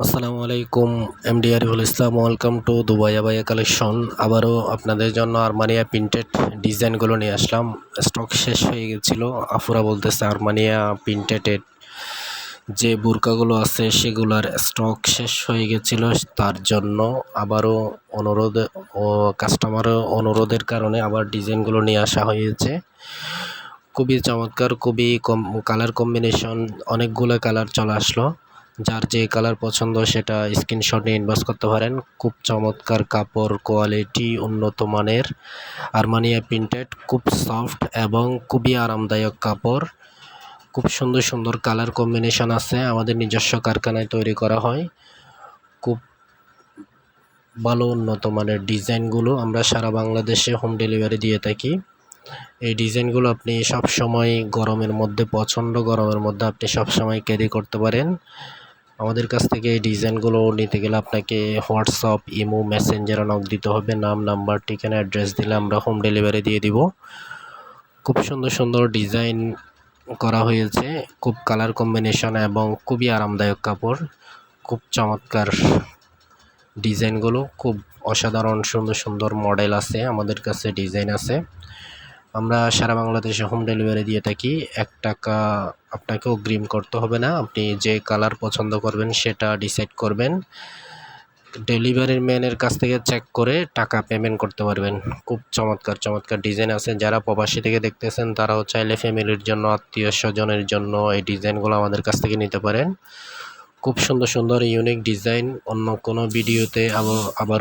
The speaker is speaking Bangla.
আসসালামু আলাইকুম MD Ariful Islam welcome to Dubai আবাইয়া collection আবারও আপনাদের জন্য আরমানিয়া প্রিন্টেড ডিজাইনগুলো নিয়ে আসলাম। স্টক শেষ হয়ে গেছিল, আফুরা বলতেছে আরমানিয়া প্রিন্টেডের যে বুরকাগুলো আছে সেগুলোর স্টক শেষ হয়ে গেছিল তার জন্য। আবারও অনুরোধ ও কাস্টমারের অনুরোধের কারণে আবার ডিজাইনগুলো নিয়ে আসা হয়েছে। খুবই চমৎকার, খুবই কম কালার কম্বিনেশন অনেকগুলো কালার চলে আসলো। যার যে কালার পছন্দ সেটা স্ক্রিনশট নিয়ে ইনভেস্ট করতে পারেন। খুব চমৎকার কাপড় কোয়ালিটি উন্নত মানের। আরমানিয়া প্রিন্টেড খুব সফট এবং খুবই আরামদায়ক কাপড়। খুব সুন্দর সুন্দর কালার কম্বিনেশন আছে। আমাদের নিজস্ব কারখানায় তৈরি করা হয়। খুব ভালো উন্নত মানের ডিজাইনগুলো আমরা সারা বাংলাদেশে হোম ডেলিভারি দিয়ে থাকি। এই ডিজাইনগুলো আপনি সব সময় গরমের মধ্যে প্রচণ্ড গরমের মধ্যে আপনি সব সময় ক্যারি করতে পারেন। আমাদের কাছ থেকে এই ডিজাইনগুলো নিতে গেলে আপনাকে হোয়াটসঅ্যাপ, ইমো, মেসেঞ্জারে নক দিতে হবে, নাম, নাম্বার, ঠিকানা, অ্যাড্রেস দিলে আমরা হোম ডেলিভারি দিয়ে দিব। খুব সুন্দর সুন্দর ডিজাইন করা হয়েছে। খুব কালার কম্বিনেশন এবং খুবই আরামদায়ক কাপড়। খুব চমৎকার ডিজাইনগুলো। খুব অসাধারণ, সুন্দর সুন্দর মডেল আছে। আমাদের কাছে ডিজাইন আছে। আমরা সারা বাংলাদেশে হোম ডেলিভারি দিয়ে থাকি। এক টাকা আপনাকে অগ্রিম করতে হবে না। আপনি যে কালার পছন্দ করবেন সেটা ডিসাইড করবেন। ডেলিভারির ম্যানের কাছ থেকে চেক করে টাকা পেমেন্ট করতে পারবেন। খুব চমৎকার চমৎকার ডিজাইন আছে। যারা প্রবাসী থেকে দেখতেছেন তারাও চাইলে ফ্যামিলির জন্য, আত্মীয় স্বজনের জন্য এই ডিজাইনগুলো আমাদের কাছ থেকে নিতে পারেন। খুব সুন্দর সুন্দর ইউনিক ডিজাইন অন্য কোনো ভিডিওতে আবার